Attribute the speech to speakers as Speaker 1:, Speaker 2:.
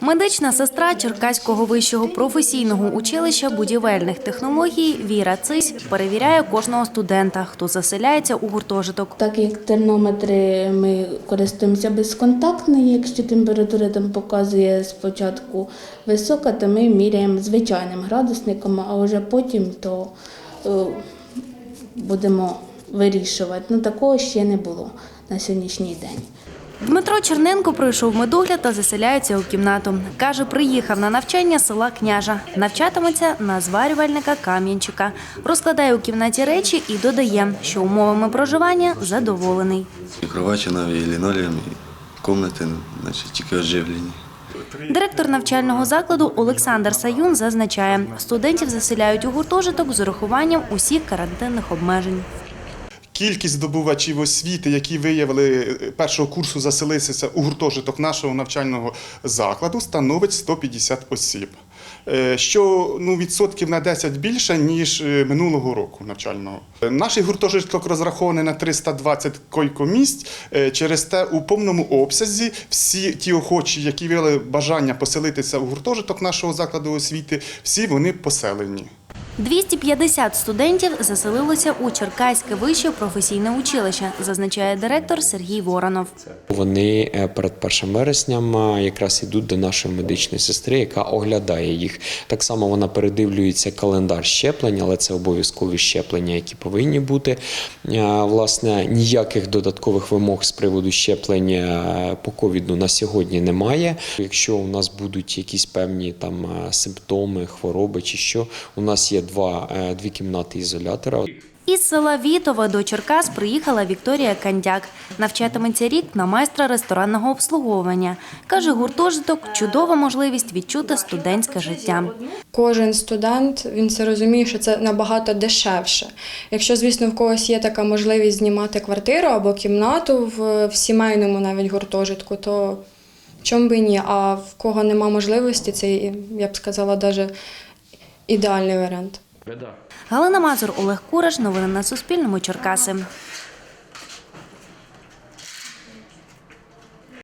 Speaker 1: Медична сестра Черкаського вищого професійного училища будівельних технологій Віра Цись перевіряє кожного студента, хто заселяється у гуртожиток.
Speaker 2: Так як термометри ми користуємося безконтактною, якщо температура там показує спочатку висока, то ми міряємо звичайним градусником, а вже потім то е, будемо вирішувати. Ну такого ще не було на сьогоднішній день.
Speaker 1: Дмитро Черненко пройшов медогляд та заселяється у кімнату. Каже, приїхав на навчання з села Княжа. Навчатиметься на зварювальника Кам'янчика. Розкладає у кімнаті речі і додає, що умовами проживання задоволений.
Speaker 3: І кровачі навіть, і лінолеум, і кімнати, значить, тільки оживлені.
Speaker 1: Директор навчального закладу Олександр Саюн зазначає, студентів заселяють у гуртожиток з урахуванням усіх карантинних обмежень.
Speaker 4: Кількість здобувачів освіти, які виявили е, першого курсу заселитися у гуртожиток нашого навчального закладу, становить 150 осіб, Е, що ну, відсотків на 10 більше, ніж е, минулого року навчального. Наш гуртожиток розрахований на 320 койкомісць. Через те у повному обсязі всі ті охочі, які виявили бажання поселитися у гуртожиток нашого закладу освіти, всі вони поселені.
Speaker 1: 250 студентів заселилося у Черкаське вище професійне училище, зазначає директор Сергій Воронов.
Speaker 5: Вони е, перед 1 вересням е, якраз ідуть до нашої медичної сестри, яка оглядає їх. Так само вона передивлюється календар щеплень, але це обов'язкові щеплення, які повинні бути. Е, Власне, ніяких додаткових вимог з приводу щеплень по ковіду на сьогодні немає. Якщо у нас будуть якісь певні там симптоми, хвороби чи що, у нас є два, е, дві кімнати ізолятора.
Speaker 1: Із села Вітове до Черкас приїхала Вікторія Кандяк. Навчатиметься рік на майстра ресторанного обслуговування. Каже, гуртожиток чудова можливість відчути студентське життя.
Speaker 6: Кожен студент він це розуміє, що це набагато дешевше. Якщо, звісно, в когось є така можливість знімати квартиру або кімнату в, в сімейному навіть гуртожитку, то чому би ні? А в кого нема можливості, це я б сказала, навіть ідеальний варіант.
Speaker 1: Галина Мазур, Олег Кураш. Новини на Суспільному. Черкаси.